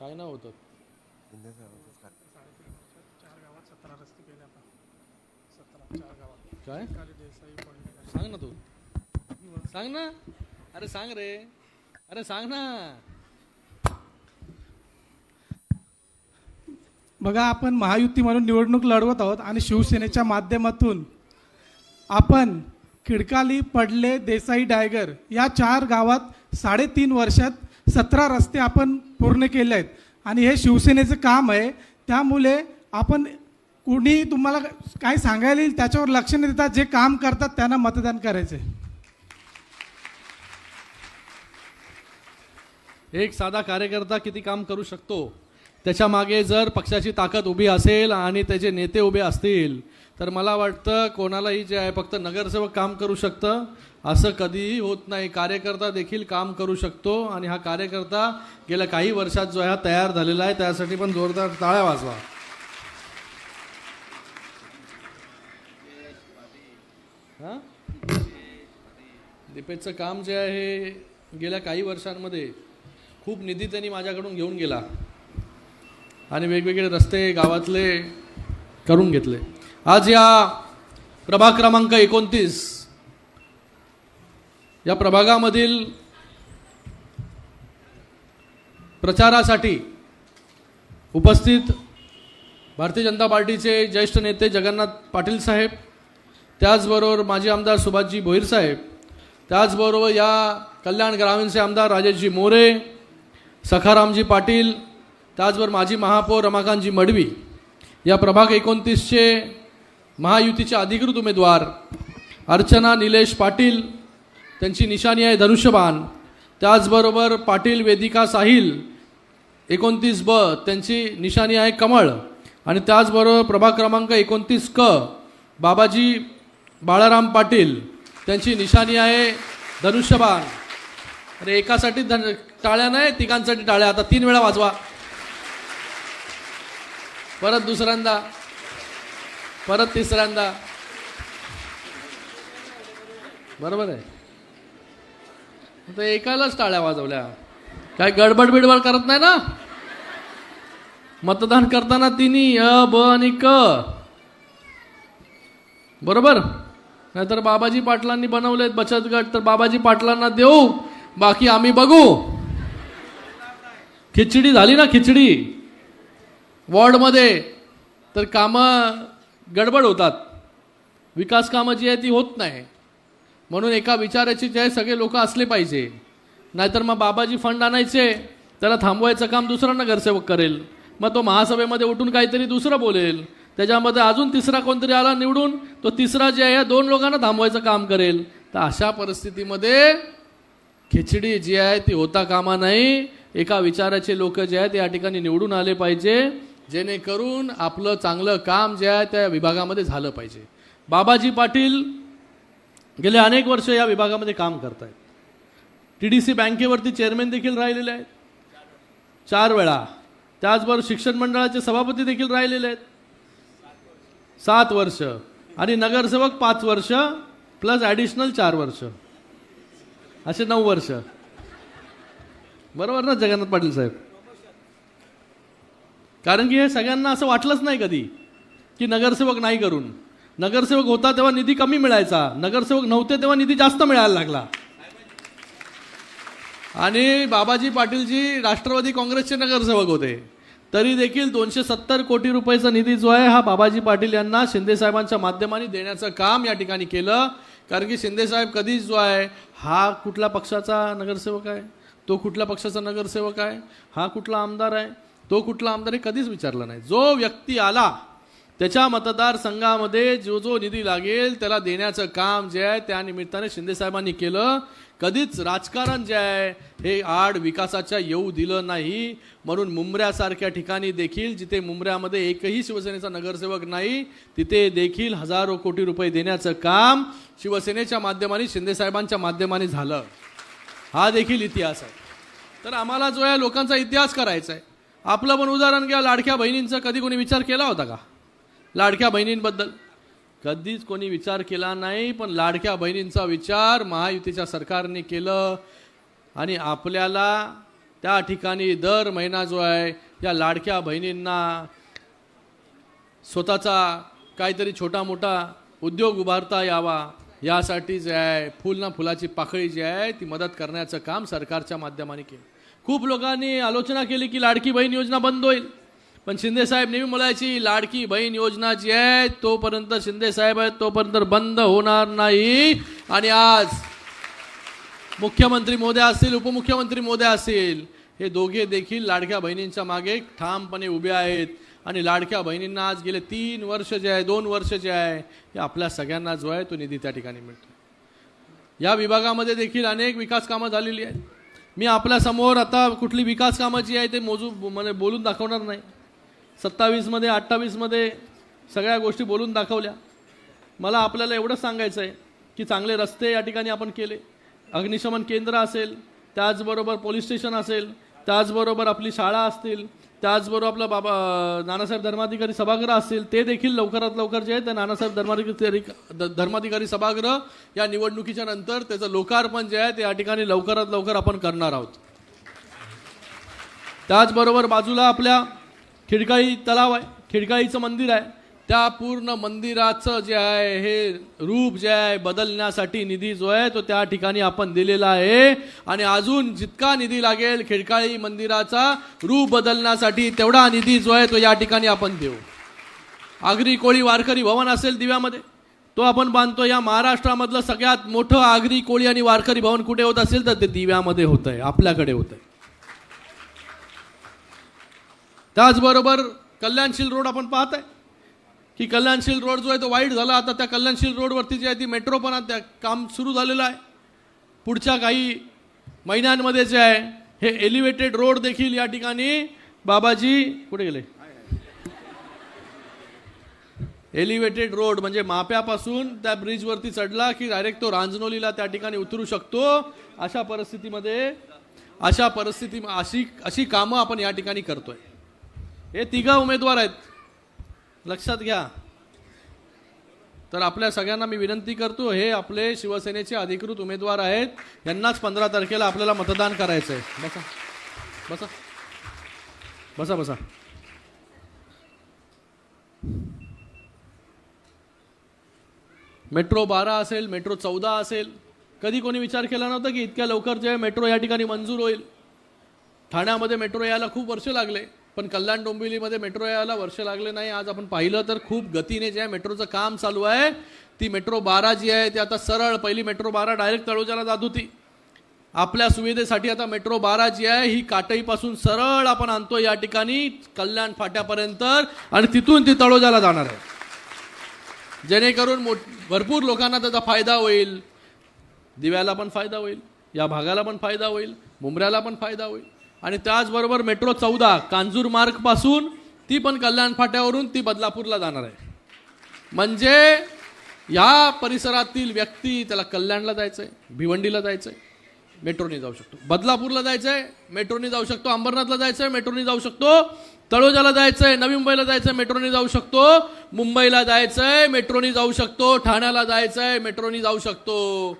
काय नाव होतं? काय? सांग ना तू. सांग ना. अरे सांग रे. अरे सांग ना. बघा आपण महायुती म्हणून निवडणूक लढवत आहोत आणि शिवसेनेच्या माध्यमातून आपण खिडकाली पडले देसाई डायगर या चार गावात साडेतीन वर्षात सतरा रस्ते आपण पूर्ण केले आहेत. आणि हे शिवसेनेचं काम आहे. त्यामुळे आपण कोणी तुम्हाला काय सांगायला येईल त्याच्यावर लक्ष न देता. जे काम करतात त्यांना मतदान करायचं आहे एक साधा कार्यकर्ता किती काम करू शकतो? त्याच्यामागे जर पक्षाची ताकद उभी असेल आणि त्याचे नेते उभे असतील तर मला वाटतं कोणालाही जे आहे फक्त नगरसेवक काम करू शकतं. असं कधीही होत नाही. कार्यकर्ता देखील काम करू शकतो आणि हा कार्यकर्ता गेल्या काही वर्षात जो आहे हा तयार झालेला आहे. त्यासाठी पण जोरदार टाळ्या वाजवा. हां? दीपेशचं काम जे आहे गेल्या काही वर्षांमध्ये खूप निधी त्यांनी माझ्याकडून घेऊन गेला. आणि वेगवेगळे रस्ते गावातले करून घेतले. आज या प्रभाग क्रमांक एकोणतीस. या प्रभागामधील प्रचारासाठी उपस्थित भारतीय जनता पार्टीचे ज्येष्ठ नेते जगन्नाथ पाटील साहेब त्याचबरोबर माजी आमदार सुभाषजी भोईर साहेब त्याचबरोबर या कल्याण ग्रामीणचे आमदार राजेशजी मोरे सखारामजी पाटील त्याचबरोबर माजी महापौर रमाकांतजी मडवी. या प्रभाग एकोणतीसचे महायुतीचे अधिकृत उमेदवार अर्चना निलेश पाटील त्यांची निशाणी आहे धनुष्यबाण. त्याचबरोबर पाटील वेदिका साहिल एकोणतीस ब त्यांची निशाणी आहे कमळ. आणि त्याचबरोबर प्रभाग क्रमांक एकोणतीस क बाबाजी बाळाराम पाटील त्यांची निशाणी आहे धनुष्यबाण. अरे एकासाठी धन टाळ्या नाही तिघांसाठी टाळ्या. आता तीन वेळा वाजवा. परत दुसऱ्यांदा. परत तिसऱ्यांदा. बरोबर आहे. तर एकालाच टाळ्या वाजवल्या. काय गडबड बिडबड करत नाही ना? मतदान करताना तिन्ही अ ब आणि क. बरोबर? नाहीतर बाबाजी पाटलांनी बनवलेत बचत गट तर बाबाजी पाटलांना देऊ बाकी आम्ही बघू. खिचडी झाली ना खिचडी? वॉर्डमध्ये. तर कामं गडबड होतात. विकास कामं जी आहे ती होत नाही. म्हणून एका विचाराची जे आहे सगळे लोक असले पाहिजे. नाहीतर मग बाबाजी फंड आणायचे त्याला थांबवायचं काम दुसरा नगरसेवक करेल. मग तो महासभेमध्ये उठून काहीतरी दुसरं बोलेल. त्याच्यामध्ये अजून तिसरा कोणतरी आला निवडून तो तिसरा जे आहे या दोन लोकांना थांबवायचं काम करेल. तर अशा परिस्थितीमध्ये खिचडी जी आहे ती होता कामा नाही. एका विचाराचे लोक जे आहेत या ठिकाणी निवडून आले पाहिजे. जेणेकरून आपलं चांगलं काम जे आहे त्या विभागामध्ये झालं पाहिजे. बाबाजी पाटील गेले अनेक वर्ष या विभागामध्ये काम करत आहेत टी डी सी बँकेवरती चेअरमॅन देखील राहिलेले आहेत. चार वेळा. त्याचबरोबर शिक्षण मंडळाचे सभापती देखील राहिलेले आहेत. सात वर्ष. आणि नगरसेवक पाच वर्ष प्लस ॲडिशनल चार वर्ष. असे नऊ वर्ष. बरोबर ना जगन्नाथ पाटील साहेब? कारण की हे सगळ्यांना असं वाटलंच नाही कधी की नगरसेवक नाही करून. नगरसेवक होता तेव्हा निधी कमी मिळायचा नगरसेवक नव्हते तेव्हा निधी जास्त मिळायला लागला. आणि बाबाजी पाटीलजी राष्ट्रवादी काँग्रेसचे नगरसेवक होते. तरी देखील दोनशे सत्तर कोटी रुपयाचा निधी जो आहे हा बाबाजी पाटील यांना शिंदेसाहेबांच्या माध्यमाने देण्याचं काम या ठिकाणी केलं. कारण की शिंदेसाहेब कधीच जो आहे हा कुठल्या पक्षाचा नगरसेवक आहे? तो कुठल्या पक्षाचा नगरसेवक आहे? हा कुठला आमदार आहे? तो कुठला आमदार हे कधीच विचारला नाही. जो व्यक्ती आला त्याच्या मतदारसंघामध्ये जो जो निधी लागेल त्याला देण्याचं काम जे आहे त्या निमित्ताने शिंदेसाहेबांनी केलं. कधीच राजकारण जे आहे हे आड विकासाच्या येऊ दिलं नाही. म्हणून मुंबऱ्यासारख्या ठिकाणी देखील जिथे मुंबऱ्यामध्ये एकही शिवसेनेचा नगरसेवक नाही तिथे देखील हजारो कोटी रुपये देण्याचं काम शिवसेनेच्या माध्यमाने शिंदेसाहेबांच्या माध्यमाने झालं. हा देखील इतिहास आहे. तर आम्हाला जो आहे लोकांचा इतिहास करायचा आहे. आपलं पण उदाहरण घ्या लाडक्या बहिणींचा कधी कोणी विचार केला होता का? लाडक्या बहिणींबद्दल. कधीच कोणी विचार केला नाही पण लाडक्या बहिणींचा विचार महायुतीच्या सरकारने केलं. आणि आपल्याला त्या ठिकाणी दर महिना जो आहे या लाडक्या बहिणींना स्वतःचा काहीतरी छोटा मोठा उद्योग उभारता यावा यासाठी जे आहे फुल ना फुलाची पाकळी जी आहे ती मदत करण्याचं काम सरकारच्या माध्यमाने केलं. खूप लोकांनी आलोचना केली की लाडकी बहीण योजना बंद होईल. पण शिंदे साहेब नेहमी म्हणायची लाडकी बहीण योजना जी आहे तोपर्यंत शिंदे साहेब आहेत तोपर्यंत बंद होणार नाही. आणि आज मुख्यमंत्री मोदी असतील उपमुख्यमंत्री मोदी असतील हे दोघे देखील लाडक्या बहिणींच्या मागे ठामपणे उभे आहेत. आणि लाडक्या बहिणींना आज गेले तीन वर्ष जे आहे दोन वर्ष जे आहे हे आपल्या सगळ्यांना जो आहे तो निधी त्या ठिकाणी मिळतो या विभागामध्ये देखील अनेक विकास कामं झालेली आहेत. मी आपल्यासमोर आता कुठली विकास कामं जी आहे ते मोजू म्हणजे बोलून दाखवणार नाही. सत्तावीसमध्ये अठ्ठावीसमध्ये सगळ्या गोष्टी बोलून दाखवल्या. मला आपल्याला एवढंच सांगायचं आहे की चांगले रस्ते या ठिकाणी आपण केले. अग्निशमन केंद्र असेल त्याचबरोबर पोलीस स्टेशन असेल त्याचबरोबर आपली शाळा असतील त्याचबरोबर आपलं बाबा नानासाहेब धर्माधिकारी सभागृह असतील ते देखील लवकरात लवकर जे आहे ते नानासाहेब धर्माधिकारी धर्माधिकारी सभागृह या निवडणुकीच्या नंतर त्याचं लोकार्पण जे आहे ते या ठिकाणी लवकरात लवकर आपण करणार आहोत. त्याचबरोबर बाजूला आपल्या खिडकाळी तलाव आहे खिडकाळीचं मंदिर आहे. त्या पूर्ण मंदिराचं जे आहे हे रूप जे आहे बदलण्यासाठी निधी जो आहे तो त्या ठिकाणी आपण दिलेला आहे. आणि अजून जितका निधी लागेल खिडकाळी मंदिराचा रूप बदलण्यासाठी तेवढा निधी जो आहे तो या ठिकाणी आपण देऊ. आगरी कोळी वारकरी भवन असेल दिव्यामध्ये तो आपण बांधतो. या महाराष्ट्रामधलं सगळ्यात मोठं आगरी कोळी आणि वारकरी भवन कुठे होत असेल तर ते दिव्यामध्ये होत आहे आपल्याकडे होत आहे. त्याचबरोबर कल्याणशील रोड आपण पाहत आहे. की कल्याणशील रोड जो आहे तो वाईट झाला. आता त्या कल्याणशील रोडवरती जी आहे ती मेट्रो पण आता काम सुरू झालेलं आहे. पुढच्या काही महिन्यांमध्ये जे आहे हे एलिव्हेटेड रोड देखील या ठिकाणी बाबाजी कुठे गेले? एलिव्हेटेड रोड म्हणजे माप्यापासून त्या ब्रिजवरती चढला की डायरेक्ट तो रांजनोलीला त्या ठिकाणी उतरू शकतो. अशा परिस्थितीमध्ये अशा परिस्थिती अशी अशी कामं आपण या ठिकाणी करतोय. हे तिघा उमेदवार आहेत. लक्षात घ्या. तर आपल्या सगळ्यांना मी विनंती करतो हे आपले शिवसेनेचे अधिकृत उमेदवार आहेत यांनाच पंधरा तारखेला आपल्याला मतदान करायचं आहे बसा. बसा. बसा बसा. मेट्रो बारा असेल मेट्रो चौदा असेल कधी कोणी विचार केला नव्हता की इतक्या लवकर जे मेट्रो या ठिकाणी मंजूर होईल. ठाण्यामध्ये मेट्रो यायला खूप वर्ष लागले. पण कल्याण डोंबिवलीमध्ये मेट्रो यायला वर्ष लागले नाही. आज आपण पाहिलं तर खूप गतीने जे आहे मेट्रोचं काम चालू आहे. ती मेट्रो बारा जी आहे ती आता सरळ पहिली मेट्रो बारा डायरेक्ट तळोजाला जात होती. आपल्या सुविधेसाठी आता मेट्रो बारा जी आहे ही काटईपासून सरळ आपण आणतो या ठिकाणी कल्याण फाट्यापर्यंत आणि तिथून ती तळोजाला जाणार आहे. जेणेकरून मोठ भरपूर लोकांना त्याचा फायदा होईल. दिव्याला पण फायदा होईल या भागाला पण फायदा होईल मुंबऱ्याला पण फायदा होईल. आणि त्याचबरोबर मेट्रो चौदा कांजूर मार्गपासून ती पण कल्याण फाट्यावरून ती बदलापूरला जाणार आहे. म्हणजे या परिसरातील व्यक्ती त्याला कल्याणला जायचं आहे भिवंडीला जायचं आहे मेट्रोने जाऊ शकतो. बदलापूरला जायचं आहे मेट्रोने जाऊ शकतो अंबरनाथला जायचं आहे मेट्रोने जाऊ शकतो. तळोजाला जायचं आहे नवी मुंबईला जायचं आहे मेट्रोने जाऊ शकतो. मुंबईला जायचं आहे मेट्रोने जाऊ शकतो. ठाण्याला जायचं आहे मेट्रोने जाऊ शकतो.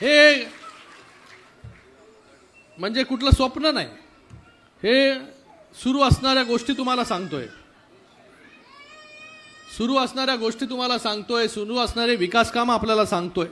हे म्हणजे कुठलं स्वप्न नाही. हे सुरू असणाऱ्या गोष्टी तुम्हाला सांगतोय. सुरू असणाऱ्या गोष्टी तुम्हाला सांगतोय सुरू असणारे विकास कामं आपल्याला सांगतोय.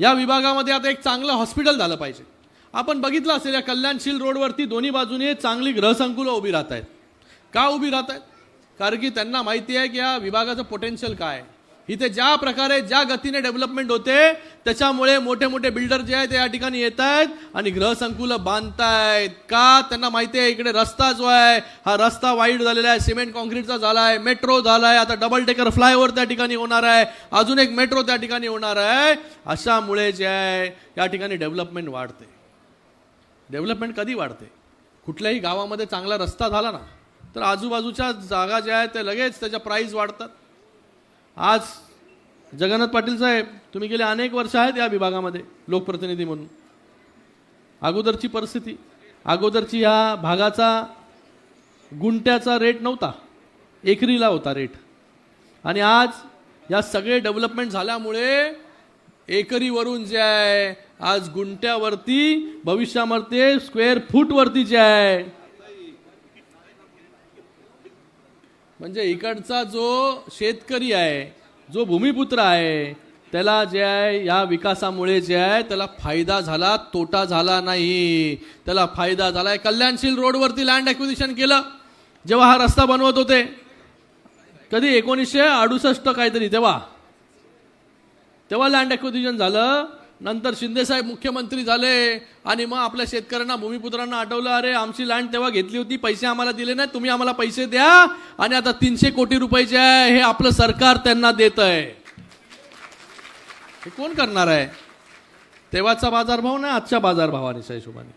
या विभागामध्ये आता एक चांगलं हॉस्पिटल झालं पाहिजे. आपण बघितलं असेल या कल्याणशील रोडवरती दोन्ही बाजूने चांगली ग्रहसंकुलं उभी राहत आहेत का उभी राहत आहेत कारण की त्यांना माहिती आहे की या विभागाचं पोटेन्शियल काय आहे. इथे ज्या प्रकारे ज्या गतीने डेव्हलपमेंट होते त्याच्यामुळे मोठे मोठे बिल्डर जे आहेत ते या ठिकाणी येत आहेत आणि ग्रहसंकुलं बांधतायत. का? त्यांना माहिती आहे इकडे रस्ता जो आहे हा रस्ता वाईट झालेला आहे सिमेंट कॉन्क्रीटचा झाला आहे मेट्रो झाला आहे आता डबल टेकर फ्लायओव्हर त्या ठिकाणी होणार आहे अजून एक मेट्रो त्या ठिकाणी होणार आहे. अशामुळे जे आहे या ठिकाणी डेव्हलपमेंट वाढते. डेव्हलपमेंट कधी वाढते? कुठल्याही गावामध्ये चांगला रस्ता झाला ना तर आजूबाजूच्या जागा ज्या आहेत त्या लगेच त्याच्या प्राईस वाढतात. आज जगन्नाथ पाटील साहेब तुम्ही गेले अनेक वर्ष आहेत या विभागामध्ये लोकप्रतिनिधी म्हणून. अगोदरची परिस्थिती अगोदरची ह्या भागाचा गुंट्याचा रेट नव्हता. एकरीला होता रेट आणि आज या सगळे डेव्हलपमेंट झाल्यामुळे एकरीवरून जे आहे आज गुंट्यावरती भविष्यामध्ये स्क्वेअर फूटवरती जे आहे म्हणजे इकडचा जो शेतकरी आहे जो भूमिपुत्र आहे त्याला जे आहे या विकासामुळे जे आहे त्याला फायदा झाला तोटा झाला नाही. त्याला फायदा झाला आहे कल्याणशील रोडवरती लँड ॲक्विजिशन केलं जेव्हा हा रस्ता बनवत होते. कधी? एकोणीसशे अडुसष्ट काहीतरी तेव्हा. तेव्हा लँड ॲक्विजिशन झालं. नंतर शिंदेसाहेब मुख्यमंत्री झाले आणि मग आपल्या शेतकऱ्यांना भूमिपुत्रांना आठवलं अरे आमची लँड तेव्हा घेतली होती पैसे आम्हाला दिले नाही तुम्ही आम्हाला पैसे द्या आणि आता तीनशे कोटी रुपयाचे आहे हे आपलं सरकार त्यांना देत आहे हे कोण करणार आहे? तेव्हाचा बाजारभाव नाही आजच्या बाजारभावाने हिशोबाने.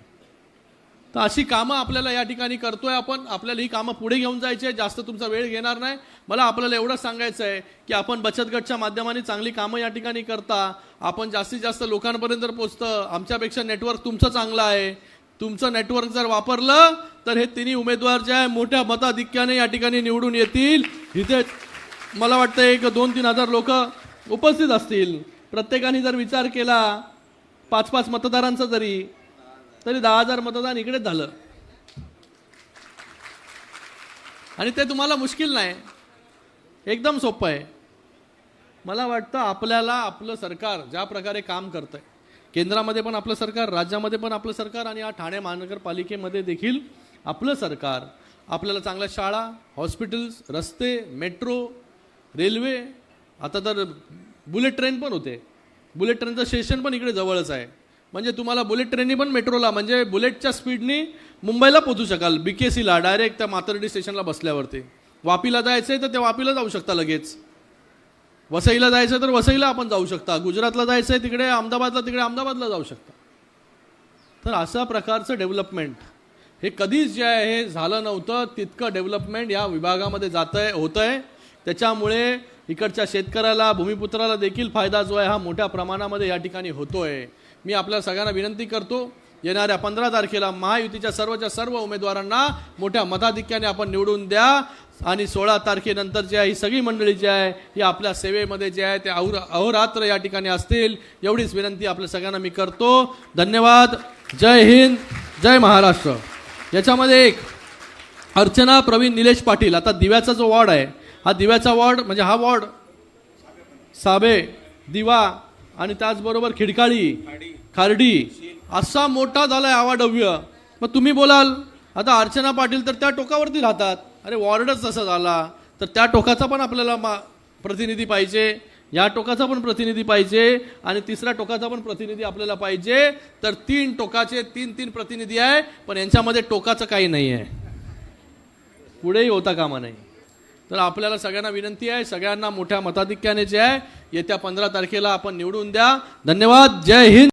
तर अशी कामं आपल्याला या ठिकाणी करतोय आपण. आपल्याला ही कामं पुढे घेऊन जायची आहे. जास्त तुमचा वेळ घेणार नाही. मला आपल्याला एवढं सांगायचं आहे की आपण बचत गटच्या माध्यमाने चांगली कामं या ठिकाणी करता. आपण जास्तीत जास्त लोकांपर्यंत पोचतं आमच्यापेक्षा नेटवर्क तुमचं चांगलं आहे. तुमचं नेटवर्क जर वापरलं तर हे तिन्ही उमेदवार जे आहे मोठ्या मताधिक्याने या ठिकाणी निवडून येतील. इथे मला वाटतं एक दोन तीन हजार लोक उपस्थित असतील. प्रत्येकाने जर विचार केला पाच पाच मतदारांचा जरी तरी दहा हजार मतदान इकडेच झालं. आणि ते तुम्हाला मुश्किल नाही. एकदम सोपं आहे. मला वाटतं आपल्याला आपलं सरकार ज्या प्रकारे काम करतंय केंद्रामध्ये पण आपलं सरकार राज्यामध्ये पण आपलं सरकार आणि या ठाणे महानगरपालिकेमध्ये देखील आपलं सरकार आपल्याला चांगल्या शाळा हॉस्पिटल्स रस्ते मेट्रो रेल्वे आता तर बुलेट ट्रेन पण होते. बुलेट ट्रेनचं स्टेशन पण इकडे जवळच आहे. म्हणजे तुम्हाला बुलेट ट्रेननी पण मेट्रोला म्हणजे बुलेटच्या स्पीडनी मुंबईला पोहोचू शकाल बी के सीला डायरेक्ट त्या मातर्डी स्टेशनला बसल्यावरती. वापीला जायचं आहे तर त्या वापीला जाऊ शकता लगेच. वसईला जायचं तर वसईला आपण जाऊ शकता. गुजरातला जायचं आहे तिकडे अहमदाबादला तिकडे अहमदाबादला जाऊ शकता. तर अशा प्रकारचं डेव्हलपमेंट. हे कधीच जे आहे हे झालं नव्हतं तितकं डेव्हलपमेंट या विभागामध्ये जात आहे होतं आहे त्याच्यामुळे इकडच्या शेतकऱ्याला भूमिपुत्राला देखील फायदा जो आहे हा मोठ्या प्रमाणामध्ये या ठिकाणी होतो आहे मी आपल्या सगळ्यांना विनंती करतो येणाऱ्या पंधरा तारखेला महायुतीच्या सर्वच्या सर्व उमेदवारांना मोठ्या मताधिक्याने आपण निवडून द्या. आणि सोळा तारखेनंतर जे आहे ही सगळी मंडळी जी आहे ही आपल्या सेवेमध्ये जे आहे ते अहोर अहोरात्र या ठिकाणी असतील. एवढीच विनंती आपल्या सगळ्यांना मी करतो. धन्यवाद. जय हिंद जय महाराष्ट्र. याच्यामध्ये एक अर्चना प्रवीण निलेश पाटील आता दिव्याचा जो वॉर्ड आहे हा दिव्याचा वॉर्ड म्हणजे हा वॉर्ड साबे दिवा आणि त्याचबरोबर खिडकाळी खार्डी असा मोठा झालाय आवाडव्य मग तुम्ही बोलाल आता अर्चना पाटील तर त्या टोकावरती राहतात. अरे वॉर्डच तसा झाला. तर त्या टोकाचा पण आपल्याला मा प्रतिनिधी पाहिजे. या टोकाचा पण प्रतिनिधी पाहिजे. आणि तिसऱ्या टोकाचा पण प्रतिनिधी आपल्याला पाहिजे. तर तीन टोकाचे तीन तीन प्रतिनिधी आहे पण यांच्यामध्ये टोकाचं काही नाही आहे पुढेही होता कामा नाही. तर आपल्याला सगळ्यांना विनंती आहे सगळ्यांना मोठ्या मताधिक्याने जे आहे येत्या पंधरा तारखेला आपण निवडून द्या. धन्यवाद. जय हिंद.